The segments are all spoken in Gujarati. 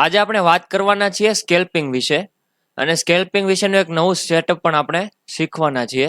આજે આપણે વાત કરવાના છીએ સ્કેલ્પિંગ વિશે. અને સ્કેલ્પિંગ વિશેનું એક નવું સેટઅપ પણ આપણે શીખવાના છીએ.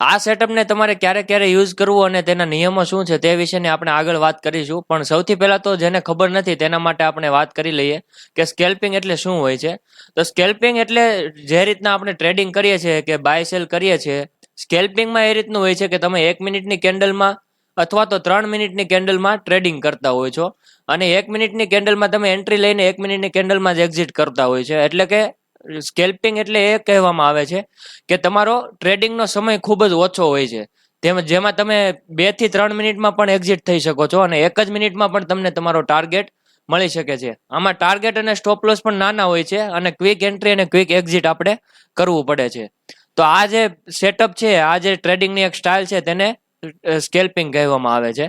આ સેટઅપને તમારે ક્યારે ક્યારે યુઝ કરવું અને તેના નિયમો શું છે તે વિશેની આપણે આગળ વાત કરીશું. પણ સૌથી પહેલાં તો જેને ખબર નથી તેના માટે આપણે વાત કરી લઈએ કે સ્કેલ્પિંગ એટલે શું હોય છે. તો સ્કેલ્પિંગ એટલે જે રીતના આપણે ટ્રેડિંગ કરીએ છીએ કે બાય સેલ કરીએ છીએ, સ્કેલ્પિંગમાં એ રીતનું હોય છે કે તમે એક મિનિટની કેન્ડલમાં અથવા તો ત્રણ મિનિટની કેન્ડલમાં ટ્રેડિંગ કરતા હોય છો. અને એક મિનિટની કેન્ડલમાં તમે એન્ટ્રી લઈને એક મિનિટની કેન્ડલમાં જ એક્ઝિટ કરતા હોય છે. એટલે કે સ્કેલ્પિંગ એટલે એ કહેવામાં આવે છે કે તમારો ટ્રેડિંગનો સમય ખૂબ જ ઓછો હોય છે. તેમ જેમાં તમે બેથી ત્રણ મિનિટમાં પણ એક્ઝિટ થઈ શકો છો અને એક જ મિનિટમાં પણ તમને તમારો ટાર્ગેટ મળી શકે છે. આમાં ટાર્ગેટ અને સ્ટોપ લોસ પણ નાના હોય છે અને ક્વિક એન્ટ્રી અને ક્વિક એક્ઝિટ આપણે કરવું પડે છે. તો આ જે સેટઅપ છે, આ જે ટ્રેડિંગની એક સ્ટાઇલ છે, તેને સ્કેલ્પિંગ કહેવામાં આવે છે.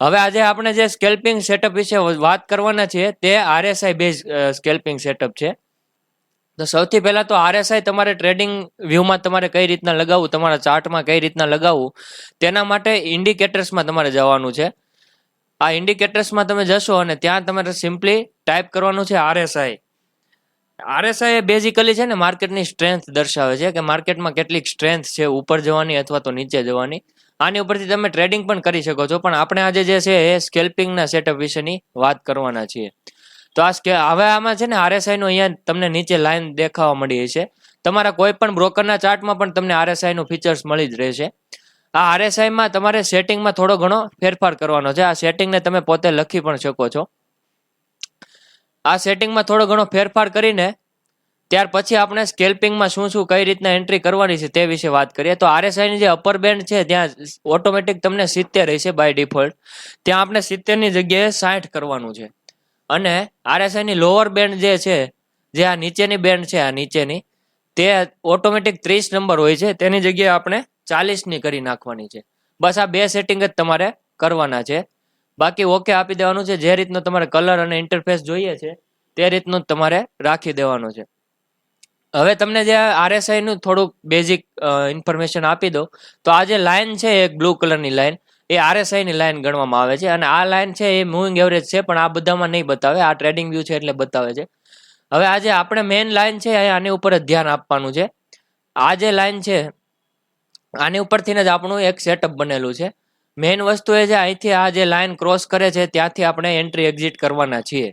હવે આજે આપણે જે સ્કેલ્પિંગ સેટઅપ વિશે વાત કરવાના છીએ, તે આરએસઆઈ બેઝ સ્કેલ્પિંગ સેટઅપ છે. તો સૌથી પહેલાં તો આરએસઆઈ તમારે ટ્રેડિંગ વ્યૂમાં તમારે કઈ રીતના લગાવવું, તમારા ચાર્ટમાં કઈ રીતના લગાવવું, તેના માટે ઇન્ડિકેટર્સમાં તમારે જવાનું છે. આ ઇન્ડિકેટર્સમાં તમે જશો અને ત્યાં તમારે સિમ્પલી ટાઈપ કરવાનું છે આરએસઆઈ આરએસઆઈ એ બેઝિકલી છે ને માર્કેટની સ્ટ્રેન્થ દર્શાવે છે કે માર્કેટમાં કેટલીક સ્ટ્રેન્થ છે, ઉપર જવાની અથવા તો નીચે જવાની. આની ઉપરથી તમે ટ્રેડિંગ પણ કરી શકો છો. પણ આપણે આજે જે છે એ સ્કેલ્પિંગના સેટઅપ વિશેની વાત કરવાના છીએ. તો આ સ્કે હવે આમાં છે ને આરએસઆઈ નું અહીંયા તમને નીચે લાઈન દેખાવા મળી છે તમારા કોઈ પણ બ્રોકરના ચાર્ટમાં પણ તમને આરએસઆઈ નું ફીચર્સ મળી જ રહેશે. આ આરએસઆઈમાં તમારે સેટિંગમાં થોડો ઘણો ફેરફાર કરવાનો છે. આ સેટિંગને તમે પોતે લખી પણ શકો છો. આ સેટિંગમાં થોડો ઘણો ફેરફાર કરીને ત્યાર પછી આપણે સ્કેલ્પિંગમાં શું શું કઈ રીતના એન્ટ્રી કરવાની છે તે વિશે વાત કરીએ. તો આરએસઆઈની જે અપર બેન્ડ છે, ત્યાં ઓટોમેટિક તમને સિત્તેર રહેશે બાય ડિફોલ્ટ ત્યાં આપણે સિત્તેરની જગ્યાએ સાઠ કરવાનું છે. અને આરએસઆઈની લોઅર બેન્ડ જે છે, જે આ નીચેની બેન્ડ છે, આ નીચેની, તે ઓટોમેટિક ત્રીસ નંબર હોય છે. તેની જગ્યાએ આપણે ચાલીસની કરી નાખવાની છે. બસ આ બે સેટિંગ જ તમારે કરવાના છે. બાકી ઓકે આપી દેવાનું છે. જે રીતનો તમારે કલર અને ઇન્ટરફેસ જોઈએ છે, તે રીતનું તમારે રાખી દેવાનું છે. હવે તમને જે આરએસઆઈ નું થોડુંક બેઝિક ઇન્ફોર્મેશન આપી દો તો આ જે લાઇન છે એક બ્લુ કલરની લાઇન એ આરએસઆઈ ની લાઇન ગણવામાં આવે છે. અને આ લાઇન છે એ મૂવિંગ એવરેજ છે, પણ આ બધામાં નહીં બતાવે. આ ટ્રેડિંગ વ્યૂ છે એટલે બતાવે છે. હવે આજે આપણે મેઇન લાઇન છે આની ઉપર જ ધ્યાન આપવાનું છે. આ જે લાઇન છે, આની ઉપરથી જ આપણું એક સેટઅપ બનેલું છે. મેઇન વસ્તુ એ છે, અહીંથી આ જે લાઇન ક્રોસ કરે છે, ત્યાંથી આપણે એન્ટ્રી એક્ઝિટ કરવાના છીએ.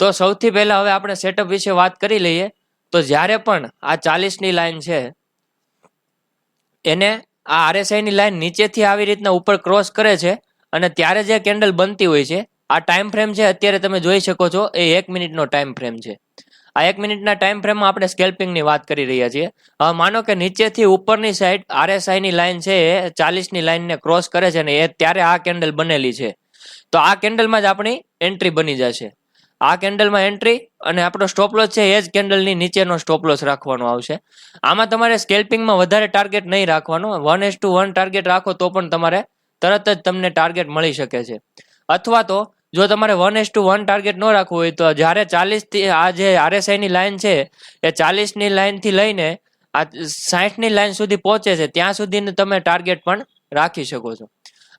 તો સૌથી પહેલા હવે આપણે સેટઅપ વિશે વાત કરી લઈએ. તો જ્યારે પણ આ ચાલીસની લાઇન છે, એને આ આરએસઆઈની લાઈન નીચેથી આવી રીતના ઉપર ક્રોસ કરે છે અને ત્યારે જે કેન્ડલ બનતી હોય છે, આ ટાઈમ ફ્રેમ છે અત્યારે તમે જોઈ શકો છો, એ એક મિનિટનો ટાઈમ ફ્રેમ છે. આ એક મિનિટના ટાઈમ ફ્રેમમાં આપણે સ્કેલ્પિંગની વાત કરી રહ્યા છીએ. હવે માનો કે નીચેથી ઉપરની સાઈડ આરએસઆઈની લાઈન છે, એ ચાલીસની લાઈનને ક્રોસ કરે છે ને એ ત્યારે આ કેન્ડલ બનેલી છે. તો આ કેન્ડલમાં જ આપણી એન્ટ્રી બની જશે. આ કેન્ડલમાં એન્ટ્રી અને આપણો સ્ટોપલોસ છે એ જ કેન્ડલની નીચેનો સ્ટોપલોસ રાખવાનો આવશે. આમાં તમારે સ્કેલ્પિંગમાં વધારે ટાર્ગેટ નહીં રાખવાનો. One is to one target રાખો તો પણ તમારે તરત જ તમને ટાર્ગેટ મળી શકે છે. અથવા તો જો તમારે one is to one target ન રાખવું હોય તો જ્યારે ચાલીસથી આ જે આરએસઆઈની લાઇન છે એ ચાલીસની લાઇનથી લઈને આ સાઠની લાઇન સુધી પહોંચે છે, ત્યાં સુધીનું તમે ટાર્ગેટ પણ રાખી શકો છો.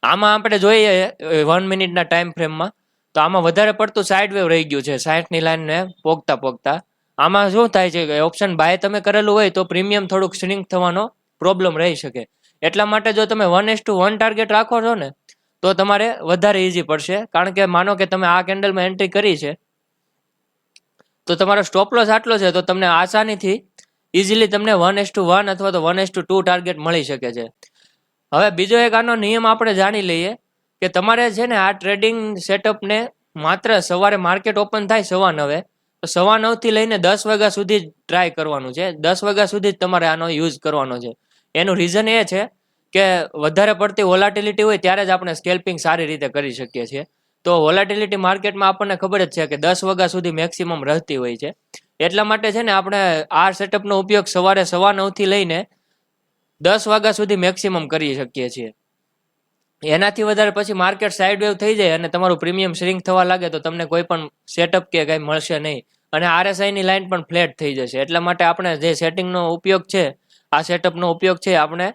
આમાં આપણે જોઈએ વન મિનિટના ટાઈમ ફ્રેમમાં તો આમાં વધારે પડતું સાઈડ વેવ રહી ગયું છે. સાઠની લાઈનને પોગતા પોગતા. આમાં શું થાય છે કે ઓપ્શન બાય તમે કરેલું હોય તો પ્રીમિયમ થોડુંક શ્રિંક થવાનો પ્રોબ્લેમ રહી શકે. એટલા માટે જો તમે one is to one target રાખો છો ને, તો તમારે વધારે ઇઝી પડશે. કારણ કે માનો કે તમે આ કેન્ડલમાં એન્ટ્રી કરી છે, તો તમારો સ્ટોપ લોસ આટલો છે, તો તમને આસાનીથી ઇઝીલી તમને વન એસ ટુ વન અથવા તો one is to two target મળી શકે છે. હવે બીજો એક આનો નિયમ આપણે જાણી લઈએ. કે તમારે છે ને આ ટ્રેડિંગ સેટઅપને માત્ર સવારે માર્કેટ ઓપન થાય સવા નવે, તો સવા નવથી લઈને દસ વાગ્યા સુધી જ ટ્રાય કરવાનું છે. દસ વાગ્યા સુધી જ તમારે આનો યુઝ કરવાનો છે. એનું રીઝન એ છે કે વધારે પડતી વોલાટિલિટી હોય ત્યારે જ આપણે સ્કેલ્પિંગ સારી રીતે કરી શકીએ છીએ. તો વોલાટિલિટી માર્કેટમાં આપણને ખબર જ છે કે દસ વાગ્યા સુધી મેક્સિમમ રહેતી હોય છે. એટલા માટે છે ને આપણે આ સેટઅપનો ઉપયોગ સવારે સવા નવથી લઈને દસ વાગ્યા સુધી મેક્સિમમ કરી શકીએ છીએ. એનાથી વધારે પછી માર્કેટ સાઇડ વેવ થઈ જાય અને તમારું પ્રીમિયમ શ્રિંક થવા લાગે તો તમને કોઈ પણ સેટઅપ કે કંઈ મળશે નહીં. અને આરએસઆઈની લાઇન પણ ફ્લેટ થઈ જશે. એટલા માટે આપણે જે સેટિંગનો ઉપયોગ છે, આ સેટઅપનો ઉપયોગ છે, આપણે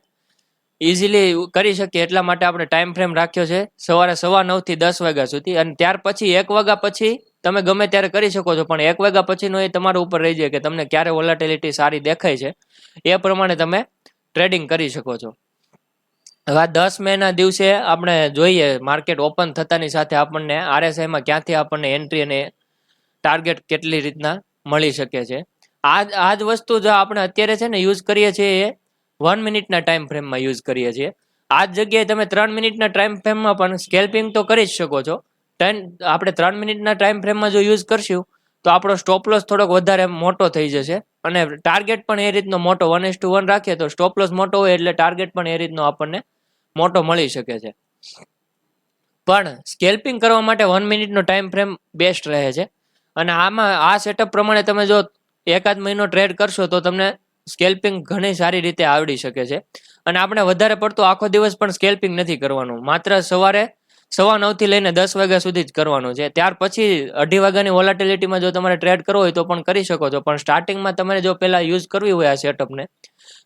ઇઝીલી કરી શકીએ. એટલા માટે આપણે ટાઈમ ફ્રેમ રાખ્યો છે, સવારે સવા નવથી દસ વાગ્યા સુધી. અને ત્યાર પછી એક વાગ્યા પછી તમે ગમે ત્યારે કરી શકો છો, પણ એક વાગ્યા પછીનો એ તમારા ઉપર રહી જાય કે તમને ક્યારે વોલાટિલિટી સારી દેખાય છે. એ પ્રમાણે તમે ટ્રેડિંગ કરી શકો છો. હવે દસ મે ના દિવસે આપણે જોઈએ માર્કેટ ઓપન થતાની સાથે આપણને આરએસઆઈમાં ક્યાંથી આપણને એન્ટ્રી અને ટાર્ગેટ કેટલી રીતના મળી શકે છે. આ આ જ વસ્તુ જો આપણે અત્યારે છે ને યુઝ કરીએ છીએ એ વન મિનિટના ટાઈમ ફ્રેમમાં યુઝ કરીએ છીએ. આ જ જગ્યાએ તમે ત્રણ મિનિટના ટાઈમ ફ્રેમમાં પણ સ્કેલ્પિંગ તો કરી જ શકો છો. ટેન આપણે ત્રણ મિનિટના ટાઈમ ફ્રેમમાં જો યુઝ કરશું, તો આપણો સ્ટોપ લોસ થોડોક વધારે મોટો થઈ જશે. અને ટાર્ગેટ પણ એ રીતનો મોટો વન એસ ટુ વન રાખીએ તો સ્ટોપ લોસ મોટો હોય એટલે ટાર્ગેટ પણ એ રીતનો આપણને મોટો મળી શકે છે. પણ સ્કેલ્પિંગ કરવા માટે વન મિનિટનો ટાઈમ ફ્રેમ બેસ્ટ રહે છે. અને આમાં, આ સેટઅપ પ્રમાણે તમે જો એકાદ મહિનો ટ્રેડ કરશો તો તમને સ્કેલ્પિંગ ઘણી સારી રીતે આવડી શકે છે. અને આપણે વધારે પડતું આખો દિવસ પણ સ્કેલ્પિંગ નથી કરવાનું. માત્ર સવારે સવા નવથી લઈને દસ વાગ્યા સુધી જ કરવાનું છે. ત્યાર પછી અઢી વાગ્યાની વોલાટિલિટીમાં જો તમારે ટ્રેડ કરવો હોય તો પણ કરી શકો છો. પણ સ્ટાર્ટિંગમાં તમારે જો પહેલાં યુઝ કરવી હોય આ સેટઅપને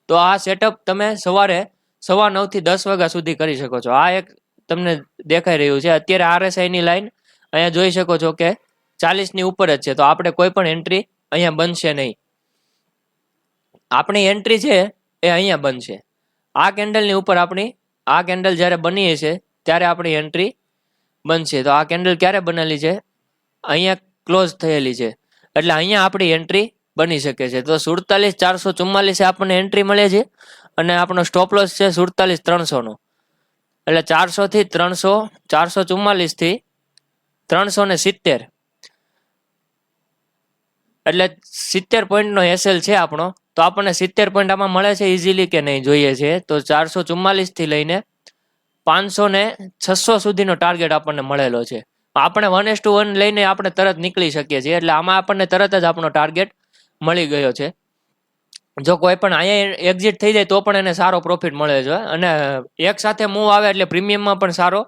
તો આ સેટઅપ તમે સવારે સવા નવથી દસ વાગ્યા સુધી કરી શકો છો. આ એક તમને દેખાઈ રહ્યું છે. અત્યારે આરએસઆઈની લાઈન અહીંયા જોઈ શકો છો કે ચાલીસની ઉપર જ છે. તો આપણે કોઈ પણ એન્ટ્રી અહીંયા બનશે નહીં. આપણી એન્ટ્રી છે એ અહીંયા બનશે. આ કેન્ડલની ઉપર આપણી, આ કેન્ડલ જ્યારે બનીએ છે ત્યારે આપણી એન્ટ્રી બનશે. તો આ કેન્ડલ ક્યારે બનેલી છે? અહીંયા ક્લોઝ થયેલી છે. એટલે અહીંયા આપણી એન્ટ્રી બની શકે છે. તો સુડતાલીસ ચારસો ચુમ્માલીસે આપણને એન્ટ્રી મળે છે. અને આપણો સ્ટોપ લોસ છે સુડતાલીસ ત્રણસોનો એટલે ચારસો થી ત્રણસો, ચારસો ચુમ્માલીસથી ત્રણસો ને સિત્તેર. એટલે સિત્તેર પોઈન્ટનો એસએલ છે આપણો. તો આપણને સિત્તેર પોઈન્ટ આમાં મળે છે ઇઝીલી કે નહીં જોઈએ છે. તો ચારસો ચુમ્માલીસથી લઈને પાંચસો ને છસો સુધીનો ટાર્ગેટ આપણને મળેલો છે. આપણે વન એસ ટુ વન લઈને આપણે તરત નીકળી શકીએ છીએ. એટલે આમાં આપણને તરત જ આપણો ટાર્ગેટ મળી ગયો છે. જો કોઈ પણ અહીંયા એક્ઝિટ થઈ જાય તો પણ એને સારો પ્રોફિટ મળે છે. અને એક સાથે મૂવ આવે એટલે પ્રીમિયમમાં પણ સારો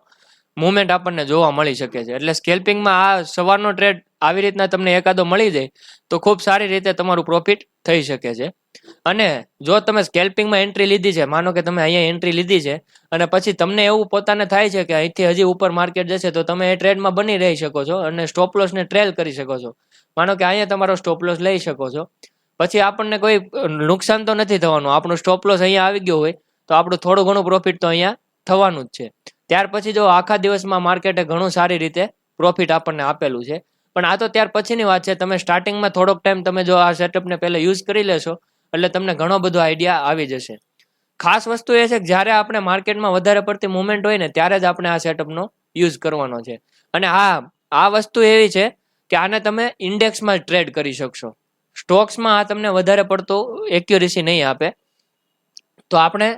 મુવમેન્ટ આપણને જોવા મળી શકે છે. એટલે સ્કેલ્પિંગમાં આ સવારનો ટ્રેડ આવી રીતના તમને એકાદો મળી જાય તો ખૂબ સારી રીતે તમારું પ્રોફિટ થઈ શકે છે. અને જો તમે સ્કેલ્પિંગમાં એન્ટ્રી લીધી છે, માનો કે તમે અહીંયા એન્ટ્રી લીધી છે અને પછી તમને એવું પોતાને થાય છે કે અહીંથી હજી ઉપર માર્કેટ જશે તો તમે એ ટ્રેડમાં બની રહી શકો છો અને સ્ટોપ લોસને ટ્રેલ કરી શકો છો. માનો કે અહીંયા તમારો સ્ટોપ લોસ લઈ શકો છો. પછી આપણને કોઈ નુકસાન તો નથી થવાનું. આપણું સ્ટોપ લોસ અહીંયા આવી ગયો હોય, તો આપણું થોડું ઘણું પ્રોફિટ તો અહીંયા થવાનું જ છે. ત્યાર પછી જો આખા દિવસમાં માર્કેટે ઘણું સારી રીતે પ્રોફિટ આપણને આપેલું છે. પણ આ તો ત્યાર પછીની વાત છે. તમે સ્ટાર્ટિંગમાં થોડોક ટાઈમ તમે જો આ સેટઅપને પહેલાં યુઝ કરી લેશો, એટલે તમને ઘણો બધો આઈડિયા આવી જશે. ખાસ વસ્તુ એ છે કે જ્યારે આપણે માર્કેટમાં વધારે પડતી મુવમેન્ટ હોય ને, ત્યારે જ આપણે આ સેટઅપનો યુઝ કરવાનો છે. અને આ આ વસ્તુ એવી છે કે આને તમે ઇન્ડેક્સમાં ટ્રેડ કરી શકશો. સ્ટોક્સમાં આ તમને વધારે પડતો એક્યુરેસી નહીં આપે. તો આપણે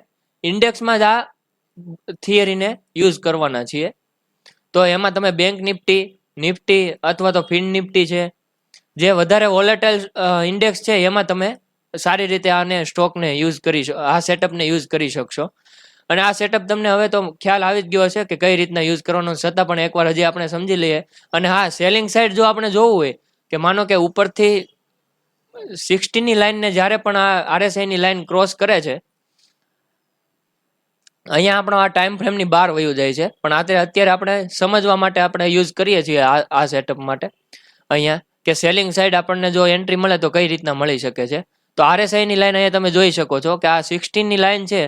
ઇન્ડેક્સમાં જ આ થિયરીને યુઝ કરવાના છીએ. તો એમાં તમે બેંક નિફ્ટી નિફ્ટી અથવા તો ફિન નિફ્ટી છે, જે વધારે વોલેટાઇલ ઇન્ડેક્સ છે, એમાં તમે સારી રીતે આને સ્ટોકને યુઝ કરી આ સેટઅપને યુઝ કરી શકશો. અને આ સેટઅપ તમને હવે તો ખ્યાલ આવી જ ગયો હશે કે કઈ રીતના યુઝ કરવાનો છતાં પણ એકવાર હજી આપણે સમજી લઈએ. અને હા સેલિંગ સાઈડ જો આપણે જોવું હોય, કે માનો કે ઉપરથી સિક્સટીની લાઈનને જ્યારે પણ આ આરએસઆઈની લાઈન ક્રોસ કરે છે, અહીંયા આપણો આ ટાઈમ ફ્રેમની બહાર વયું જાય છે. પણ આ અત્યારે આપણે સમજવા માટે આપણે યુઝ કરીએ છીએ આ સેટઅપ માટે. અહીંયા કે સેલિંગ સાઈડ આપણને જો એન્ટ્રી મળે તો કઈ રીતના મળી શકે છે. તો આરએસઆઈની લાઈન અહીંયા તમે જોઈ શકો છો કે આ સિક્સટીનની લાઈન છે.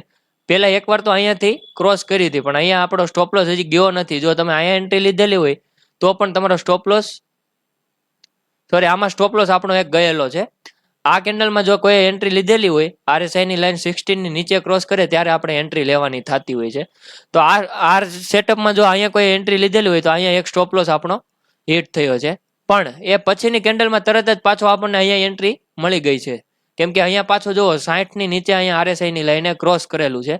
પહેલાં એકવાર તો અહીંયાથી ક્રોસ કરી હતી, પણ અહીંયા આપણો સ્ટોપ લોસ હજી ગયો નથી. જો તમે અહીંયા એન્ટ્રી લીધેલી હોય, તો પણ તમારો સ્ટોપ લોસ સોરી આમાં સ્ટોપ લોસ આપણો એક ગયેલો છે. આ કેન્ડલમાં જો કોઈ એન્ટ્રી લીધેલી હોય આરએસઆઈની લાઈન સિક્સટીનની નીચે ક્રોસ કરે ત્યારે આપણે એન્ટ્રી લેવાની થતી હોય છે. તો આ આર સેટઅપમાં જો અહીંયા કોઈ એન્ટ્રી લીધેલી હોય તો અહીંયા એક સ્ટોપ લોસ આપણો હિટ થયો છે. પણ એ પછીની કેન્ડલમાં તરત જ પાછો આપણને અહીંયા એન્ટ્રી મળી ગઈ છે. કેમ કે અહીંયા પાછો જુઓ સાઠની નીચે અહીંયા આરએસઆઈની લાઈને ક્રોસ કરેલું છે.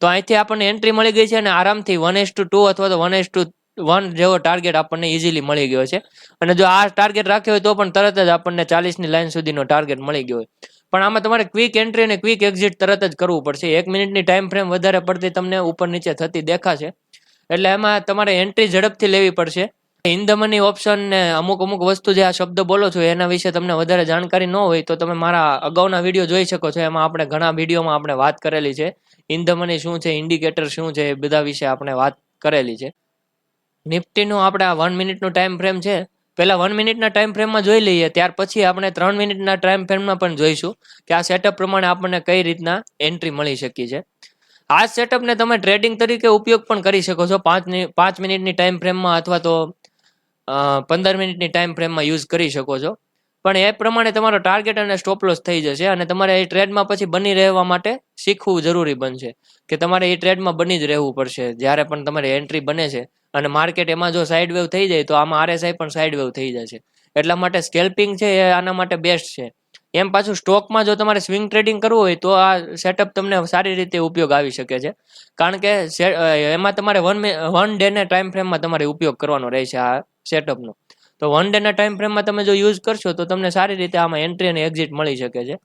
તો અહીંથી આપણને એન્ટ્રી મળી ગઈ છે અને આરામથી વન એસ ટુ અથવા તો વન એસ ટુ વન જેવો ટાર્ગેટ આપણને ઇઝીલી મળી ગયો છે. અને જો આ ટાર્ગેટ રાખ્યો હોય તો પણ તરત જ આપણને ચાલીસની લાઈન સુધીનો ટાર્ગેટ મળી ગયો હોય. પણ આમાં તમારે ક્વિક એન્ટ્રી અને ક્વિક એક્ઝિટ તરત જ કરવું પડશે. એક મિનિટની ટાઈમ ફ્રેમ વધારે પડતી તમને ઉપર નીચે થતી દેખાશે. એટલે એમાં તમારે એન્ટ્રી ઝડપથી લેવી પડશે. ઇન ધ મની ઓપ્શન ને અમુક અમુક વસ્તુ જે આ શબ્દ બોલો છો એના વિશે તમને વધારે જાણકારી ન હોય તો તમે મારા અગાઉના વીડિયો જોઈ શકો છો. એમાં આપણે ઘણા વિડીયોમાં આપણે વાત કરેલી છે. ઇન ધ મની શું છે ઇન્ડિકેટર શું છે એ બધા વિશે આપણે વાત કરેલી છે. નિફ્ટીનું આપણે આ વન મિનિટનું ટાઈમ ફ્રેમ છે. પહેલા વન મિનિટના ટાઈમ ફ્રેમમાં જોઈ લઈએ, ત્યાર પછી આપણે ત્રણ મિનિટના ટાઈમ ફ્રેમમાં પણ જોઈશું કે આ સેટઅપ પ્રમાણે આપણને કઈ રીતના એન્ટ્રી મળી શકી છે. આ સેટઅપને તમે ટ્રેડિંગ તરીકે ઉપયોગ પણ કરી શકો છો. પાંચ પાંચ મિનિટની ટાઈમ ફ્રેમમાં અથવા તો પંદર મિનિટની ટાઈમ ફ્રેમમાં યુઝ કરી શકો છો. પણ એ પ્રમાણે તમારો ટાર્ગેટ અને સ્ટોપ લોસ થઈ જશે અને તમારે એ ટ્રેડમાં પછી બની રહેવા માટે શીખવું જરૂરી બનશે કે તમારે એ ટ્રેડમાં બની જ રહેવું પડશે. જ્યારે પણ તમારી એન્ટ્રી બને છે અને માર્કેટ એમાં જો સાઇડ વેવ થઈ જાય તો આમાં આરએસઆઈ પણ સાઇડ વેવ થઈ જશે. એટલા માટે સ્કેલ્પિંગ છે એ આના માટે બેસ્ટ છે. એમ પાછું સ્ટોકમાં જો તમારે સ્વિંગ ટ્રેડિંગ કરવું હોય તો આ સેટઅપ તમને સારી રીતે ઉપયોગ આવી શકે છે. કારણ કે એમાં તમારે વન વન ડેના ટાઈમ ફ્રેમમાં તમારે ઉપયોગ કરવાનો રહેશે આ સેટઅપનો તો વન ડેના ટાઈમ ફ્રેમમાં તમે જો યુઝ કરશો તો તમને સારી રીતે આમાં એન્ટ્રી અને એક્ઝિટ મળી શકે છે.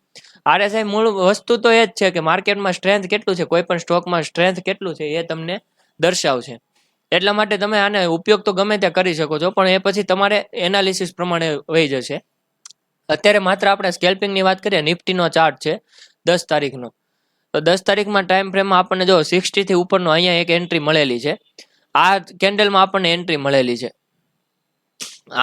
આરએસઆઈ મૂળ વસ્તુ તો એ જ છે કે માર્કેટમાં સ્ટ્રેન્થ કેટલું છે, કોઈ પણ સ્ટોકમાં સ્ટ્રેન્થ કેટલું છે એ તમને દર્શાવશે. એટલા માટે તમે આને ઉપયોગ તો ગમે ત્યાં કરી શકો છો, પણ એ પછી તમારે એનાલિસિસ પ્રમાણે વહી જશે. અત્યારે માત્ર આપણે સ્કેલ્પિંગની વાત કરીએ, નિફ્ટીનો ચાર્ટ છે, દસ તારીખનો. તો દસ તારીખમાં ટાઈમ ફ્રેમમાં આપણને જો સિક્સટીથી ઉપરનો અહીંયા એક એન્ટ્રી મળેલી છે. આ કેન્ડલમાં આપણને એન્ટ્રી મળેલી છે.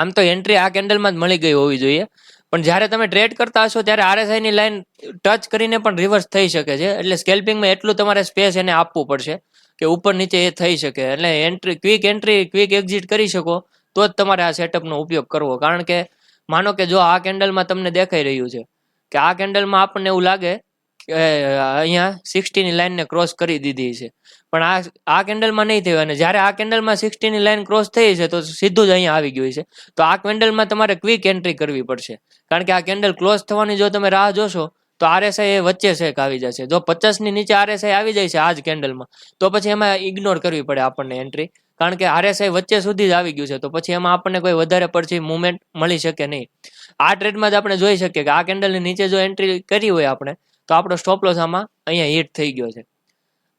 આમ તો એન્ટ્રી આ કેન્ડલમાં જ મળી ગઈ હોવી જોઈએ. પણ જ્યારે તમે ટ્રેડ કરતા હશો, ત્યારે આરએસઆઈની લાઈન ટચ કરીને પણ રિવર્સ થઈ શકે છે. એટલે સ્કેલ્પિંગમાં એટલું તમારે સ્પેસ એને આપવું પડશે. કે ઉપર નીચે એ થઈ શકે. એટલે entry quick entry quick exit કરી શકો, તો જ તમારે આ સેટઅપનો ઉપયોગ કરવો. કારણ કે, માનો કે જો આ કેન્ડલમાં તમને દેખાઈ રહ્યું છે, કે આ કેન્ડલમાં આપણને એવું લાગે કે અહીંયા સિક્સટીની લાઇનને ક્રોસ કરી દીધી છે. પણ આ આ કેન્ડલમાં નહીં થયું. અને જ્યારે આ કેન્ડલમાં સિક્સટીની લાઈન ક્રોસ થઈ છે, તો સીધું જ અહીંયા આવી ગયું છે. તો આ કેન્ડલમાં તમારે ક્વિક એન્ટ્રી કરવી પડશે. કારણ કે આ કેન્ડલ ક્લોઝ થવાની જો તમે રાહ જોશો તો આરએસઆઈ એ વચ્ચે શેક આવી જશે. જો પચાસની નીચે આરએસઆઈ આવી જાય છે આ જ કેન્ડલમાં, તો પછી એમાં ઇગ્નોર કરવી પડે આપણને એન્ટ્રી કારણ કે આરએસઆઈ વચ્ચે સુધી જ આવી ગયું છે, તો પછી એમાં આપણને કોઈ વધારે પડતી મુવમેન્ટ મળી શકે નહીં. આ ટ્રેડમાં જ આપણે જોઈ શકીએ કે આ કેન્ડલની નીચે જો એન્ટ્રી કરી હોય આપણે, તો આપણો સ્ટોપ લોસ આમાં અહીંયા હિટ થઈ ગયો છે.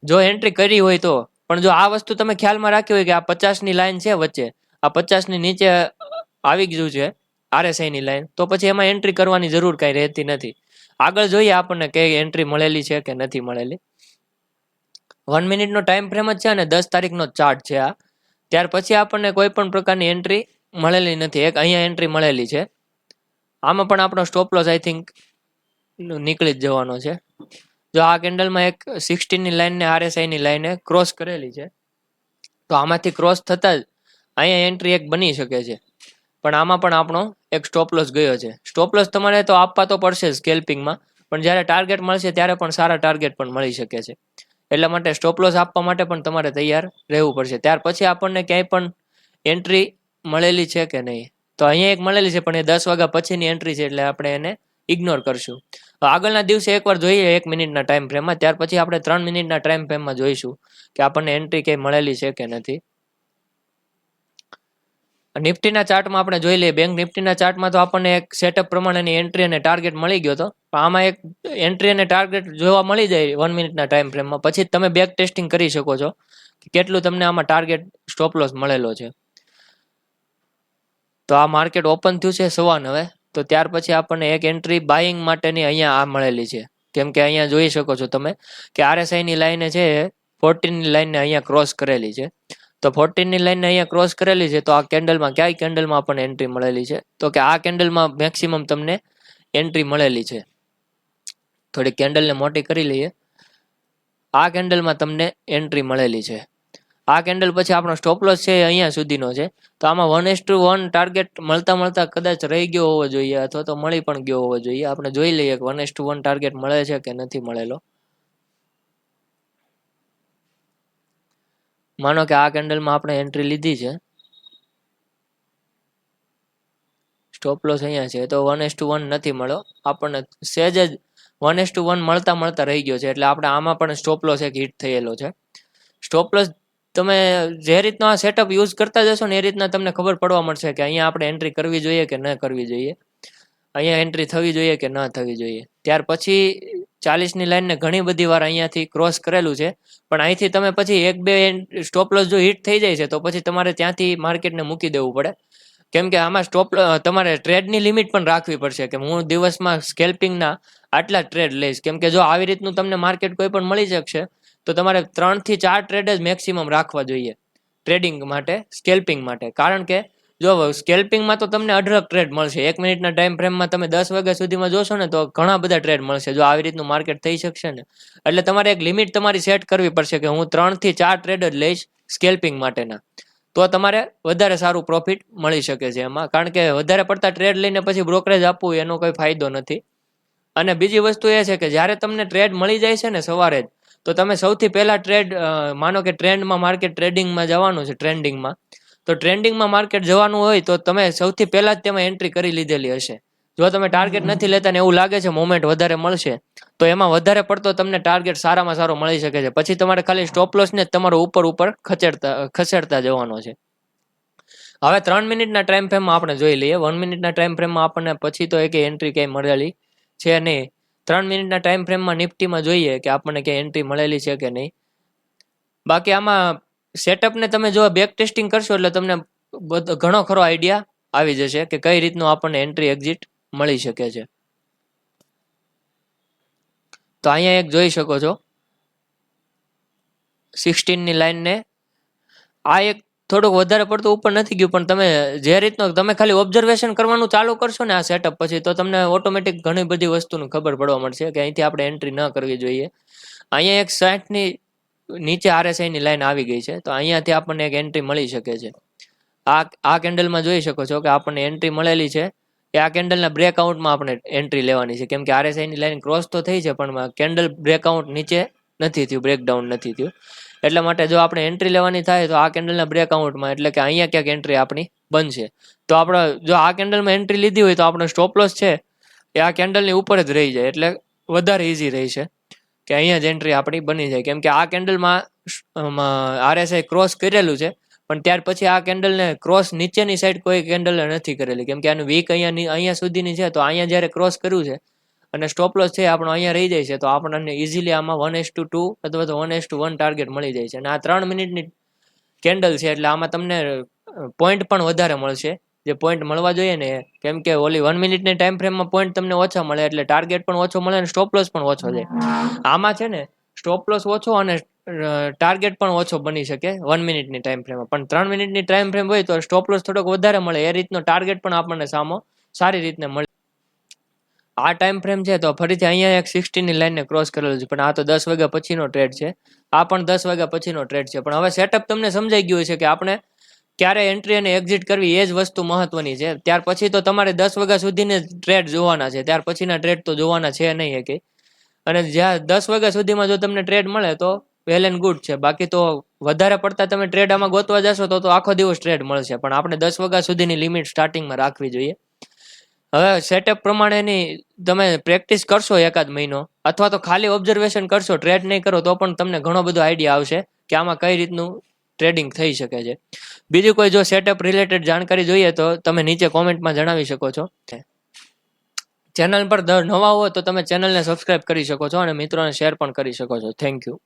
જો એન્ટ્રી કરી હોય તો, પણ જો આ વસ્તુ તમે ખ્યાલમાં રાખી હોય કે આ પચાસની લાઈન છે વચ્ચે, આ પચાસની નીચે આવી ગયું છે આરએસઆઈની લાઈન તો પછી એમાં એન્ટ્રી કરવાની જરૂર કાંઈ રહેતી નથી. આગળ જોઈએ આપણને કઈ એન્ટ્રી મળેલી છે કે નથી મળેલી. વન મિનિટનો ટાઈમ ફ્રેમ જ છે અને દસ તારીખનો ચાર્ટ છે આ. ત્યાર પછી આપણને કોઈ પણ પ્રકારની એન્ટ્રી મળેલી નથી. એક અહીંયા એન્ટ્રી મળેલી છે. આમાં પણ આપણો સ્ટોપ લોસ આઈ થિંક નીકળી જ જવાનો છે. જો આ કેન્ડલમાં એક સિક્સટીનની લાઈનને આરએસઆઈની લાઈને ક્રોસ કરેલી છે, તો આમાંથી ક્રોસ થતાં જ અહીંયા એન્ટ્રી એક બની શકે છે. પણ આમાં પણ આપણો એક સ્ટોપ લોસ ગયો છે. સ્ટોપ લોસ તમારે તો આપવા તો પડશે સ્કેલ્પિંગમાં પણ જ્યારે ટાર્ગેટ મળશે ત્યારે પણ સારા ટાર્ગેટ પણ મળી શકે છે. એટલા માટે સ્ટોપ લોસ આપવા માટે પણ તમારે તૈયાર રહેવું પડશે. ત્યાર પછી આપણને ક્યાંય પણ એન્ટ્રી મળેલી છે કે નહીં? તો અહીંયા એક મળેલી છે, પણ એ દસ વાગ્યા પછીની એન્ટ્રી છે, એટલે આપણે એને ઇગ્નોર કરશું. તો આગળના દિવસે એકવાર જોઈએ એક મિનિટના ટાઈમ ફ્રેમમાં ત્યાર પછી આપણે ત્રણ મિનિટના ટાઈમ ફ્રેમમાં જોઈશું કે આપણને એન્ટ્રી ક્યાંય મળેલી છે કે નથી. નિફ્ટીના ચાર્ટમાં આપણે જોઈ લઈએ, બેંક નિફ્ટીના ચાર્ટમાં તો આપણને એક સેટઅપ પ્રમાણેની એન્ટ્રી અને ટાર્ગેટ મળી ગયો હતો પણ આમાં એક એન્ટ્રી અને ટાર્ગેટ જોવા મળી જાય વન મિનિટના ટાઈમ ફ્રેમમાં પછી તમે બેક ટેસ્ટિંગ કરી શકો છો કેટલું તમને આમાં ટાર્ગેટ સ્ટોપ લોસ મળેલો છે. તો આ માર્કેટ ઓપન થયું છે સવા નવે તો ત્યાર પછી આપણને એક એન્ટ્રી બાઇંગ માટેની અહીંયા આ મળેલી છે. કેમ કે અહીંયા જોઈ શકો છો તમે કે આરએસઆઈની લાઈને છે ફોર્ટીનની લાઈનને લાઈને અહીંયા ક્રોસ કરેલી છે. તો ફોર્ટીનની લાઈનને અહીંયા ક્રોસ કરેલી છે, તો આ કેન્ડલમાં ક્યાંય કેન્ડલમાં આપણને એન્ટ્રી મળેલી છે? તો કે આ કેન્ડલમાં મેક્સિમમ તમને એન્ટ્રી મળેલી છે. થોડી કેન્ડલને મોટી કરી લઈએ. આ કેન્ડલમાં તમને એન્ટ્રી મળેલી છે. આ કેન્ડલ પછી આપણો સ્ટોપ લોસ છે અહીંયા સુધીનો છે. તો આમાં one is to one target મળતા મળતા કદાચ રહી ગયો હોવો જોઈએ, અથવા તો મળી પણ ગયો હોવો જોઈએ. આપણે જોઈ લઈએ one is to one target મળે છે કે નથી મળેલો. માનો કે આ કેન્ડલમાં આપણે એન્ટ્રી લીધી છે. સ્ટોપ લોસ અહીંયા છે, તો વન એસ ટુ વન નથી મળ્યો. આપણને સેજ જ વન એસ ટુ વન મળતા મળતા રહી ગયો છે, એટલે આપણે આમાં પણ સ્ટોપ લોસ એક હિટ થયેલો છે. સ્ટોપ લોસ તમે જે રીતનો આ સેટઅપ યુઝ કરતા જશો ને એ રીતના તમને ખબર પડવા મળશે કે અહીંયા આપણે એન્ટ્રી કરવી જોઈએ કે ન કરવી જોઈએ. અહીંયા એન્ટ્રી થવી જોઈએ કે ન થવી જોઈએ. ત્યાર પછી ચાલીસની લાઈનને ઘણી બધી વાર અહીંયાથી ક્રોસ કરેલું છે. પણ અહીંથી તમે પછી એક, બે સ્ટોપ જો હિટ થઈ જાય છે, તો પછી તમારે ત્યાંથી માર્કેટને મૂકી દેવું પડે. કેમ કે આમાં સ્ટોપ તમારે ટ્રેડની લિમિટ પણ રાખવી પડશે કે હું દિવસમાં સ્કેલ્પિંગના આટલા ટ્રેડ લઈશ. કેમ કે જો આવી રીતનું તમને માર્કેટ કોઈ પણ મળી શકશે, તો તમારે ત્રણથી ચાર ટ્રેડ જ મેક્સિમમ રાખવા જોઈએ. ટ્રેડિંગ માટે સ્કેલ્પિંગ માટે. કારણ કે જો સ્કેલ્પિંગમાં તો તમને અઢળક ટ્રેડ મળશે. એક મિનિટના ટાઈમ ફ્રેમમાં તમે દસ વાગ્યા સુધીમાં જોશો ને તો ઘણા બધા ટ્રેડ મળશે. જો આવી રીતનું માર્કેટ થઈ શકશે ને. એટલે તમારે એક લિમિટ તમારી સેટ કરવી પડશે કે હું ત્રણથી ચાર ટ્રેડ જ લઈશ સ્કેલ્પિંગ માટેના. તો તમારે વધારે સારું પ્રોફિટ મળી શકે છે એમાં. કારણ કે વધારે પડતા ટ્રેડ લઈને પછી બ્રોકરેજ આપવું એનો કોઈ ફાયદો નથી. અને બીજી વસ્તુ એ છે કે જ્યારે તમને ટ્રેડ મળી જાય છે ને સવારે જ, તો તમે સૌથી પહેલા ટ્રેડ માનો કે ટ્રેન્ડમાં માર્કેટ ટ્રેડિંગમાં જવાનું છે ટ્રેન્ડિંગમાં તો ટ્રેન્ડિંગમાં માર્કેટ જવાનું હોય તો તમે સૌથી પહેલા જ તેમાં એન્ટ્રી કરી લીધેલી હશે. જો તમે ટાર્ગેટ નથી લેતા ને એવું લાગે છે મોમેન્ટ વધારે મળશે, તો એમાં વધારે પડતો તમને ટાર્ગેટ સારામાં સારો મળી શકે છે. પછી તમારે ખાલી સ્ટોપ લોસને તમારો ઉપર ઉપર ખસેડતા ખસેડતા જવાનો છે. હવે ત્રણ મિનિટના ટાઈમ ફ્રેમમાં આપણે જોઈ લઈએ. વન મિનિટના ટાઈમ ફ્રેમમાં આપણને પછી તો એક એન્ટ્રી ક્યાંય મળેલી છે નહીં. ત્રણ મિનિટના ટાઈમ ફ્રેમમાં નિફ્ટીમાં જોઈએ કે આપણને ક્યાંય એન્ટ્રી મળેલી છે કે નહીં. બાકી આમાં સેટઅપને તમે જો બેક ટેસ્ટિંગ કરશો એટલે તમને ઘણો ખરો આઈડિયા આવી જશે કે કઈ રીતનું આપણને એન્ટ્રી એક્ઝિટ મળી શકે છે. તો અહીંયા એક જોઈ શકો છો. સિક્સટીનની લાઈનને આ એક થોડુંક વધારે પડતું ઉપર નથી ગયું, પણ તમે જે રીતનો, તમે ખાલી ઓબ્ઝર્વેશન કરવાનું ચાલુ કરશો ને આ સેટઅપ પછી, તો તમને ઓટોમેટિક ઘણી બધી વસ્તુની ખબર પડવા મળશે કે અહીંથી આપણે એન્ટ્રી ન કરવી જોઈએ. અહીંયા એક સાઠની નીચે આરએસઆઈની લાઈન આવી ગઈ છે, તો અહીંયાથી આપણને એક એન્ટ્રી મળી શકે છે. આ આ કેન્ડલમાં જોઈ શકો છો કે આપણને એન્ટ્રી મળેલી છે. એ આ કેન્ડલના બ્રેકઆઉટમાં આપણે એન્ટ્રી લેવાની છે. કેમ કે આરએસઆઈની લાઈન ક્રોસ તો થઈ છે, પણ કેન્ડલ બ્રેકઆઉટ નીચે નથી થયું બ્રેકડાઉન નથી થયું. એટલા માટે જો આપણે એન્ટ્રી લેવાની થાય, તો આ કેન્ડલના બ્રેકઆઉટમાં એટલે કે અહીંયા ક્યાંક એન્ટ્રી આપણી બનશે. તો આપણે જો આ કેન્ડલમાં એન્ટ્રી લીધી હોય, તો આપણો સ્ટોપ લોસ છે. એ આ કેન્ડલની ઉપર જ રહી જાય, એટલે વધારે ઇઝી રહી છે કે અહીંયા જ એન્ટ્રી આપણી બની જાય. કેમ કે આ કેન્ડલમાં આરએસઆઈ ક્રોસ કરેલું છે, પણ ત્યાર પછી આ કેન્ડલને ક્રોસ નીચેની સાઈડ કોઈ કેન્ડલે નથી કરેલી. કેમ કે આનું વીક અહીંયા અહીંયા સુધીની છે, તો અહીંયા જ્યારે ક્રોસ કર્યું છે અને સ્ટોપ લોસ છે, આપણો અહીંયા રહી જાય છે, તો આપણને ઇઝીલી આમાં વન એસ ટુ ટુ અથવા તો one is to one target મળી જાય છે. અને આ ત્રણ મિનિટની કેન્ડલ છે, એટલે આમાં તમને પોઈન્ટ પણ વધારે મળશે. જે પોઈન્ટ મળવા જોઈએ ને, કેમ કે ઓલી વન મિનિટની ટાઈમ ફ્રેમમાં પોઈન્ટ તમને ઓછા મળે, એટલે ટાર્ગેટ પણ ઓછો મળે અને સ્ટોપ લોસ પણ ઓછો જાય. આમાં છે ને સ્ટોપ લોસ ઓછો અને ટાર્ગેટ પણ ઓછો બની શકે વન મિનિટની ટાઈમ ફ્રેમમાં પણ ત્રણ મિનિટની ટાઈમ ફ્રેમ હોય તો સ્ટોપ લોસ થોડોક વધારે મળે, એ રીતનો ટાર્ગેટ પણ આપણને સામો સારી રીતને મળે. આ ટાઈમ ફ્રેમ છે તો ફરીથી અહીંયા એક સિક્સટીની લાઈનને ક્રોસ કરેલું છે, પણ આ તો દસ વાગ્યા પછીનો ટ્રેડ છે. આ પણ દસ વાગ્યા પછીનો ટ્રેડ છે. પણ હવે સેટઅપ તમને સમજાઈ ગયું છે કે આપણે ક્યારે એન્ટ્રી અને એક્ઝિટ કરવી એ જ વસ્તુ મહત્વની છે. ત્યાર પછી તો તમારે દસ વાગ્યા સુધીને ટ્રેડ જોવાના છે. ત્યાર પછીના ટ્રેડ તો જોવાના છે નહીં કે અને જ્યાં દસ વાગ્યા સુધીમાં જો તમને ટ્રેડ મળે તો વેલ એન્ડ ગુડ છે. બાકી તો વધારે પડતા તમે ટ્રેડ આમાં ગોતવા જશો તો આખો દિવસ ટ્રેડ મળશે. પણ આપણે દસ વાગ્યા સુધીની લિમિટ સ્ટાર્ટિંગમાં રાખવી જોઈએ. હવે સેટઅપ પ્રમાણેની તમે પ્રેક્ટિસ કરશો એકાદ મહિનો અથવા તો ખાલી ઓબ્ઝર્વેશન કરશો ટ્રેડ નહીં કરો તો પણ તમને ઘણો બધો આઈડિયા આવશે કે આમાં કઈ રીતનું ટ્રેડિંગ થઈ શકે છે. બીજી કોઈ જો સેટઅપ રિલેટેડ જાણકારી જોઈએ તો તમે નીચે કોમેન્ટમાં જણાવી શકો છો. ચેનલ પર નવા હો તો તમે ચેનલને સબસ્ક્રાઇબ કરી શકો છો અને મિત્રોને શેર પણ કરી શકો છો. Thank you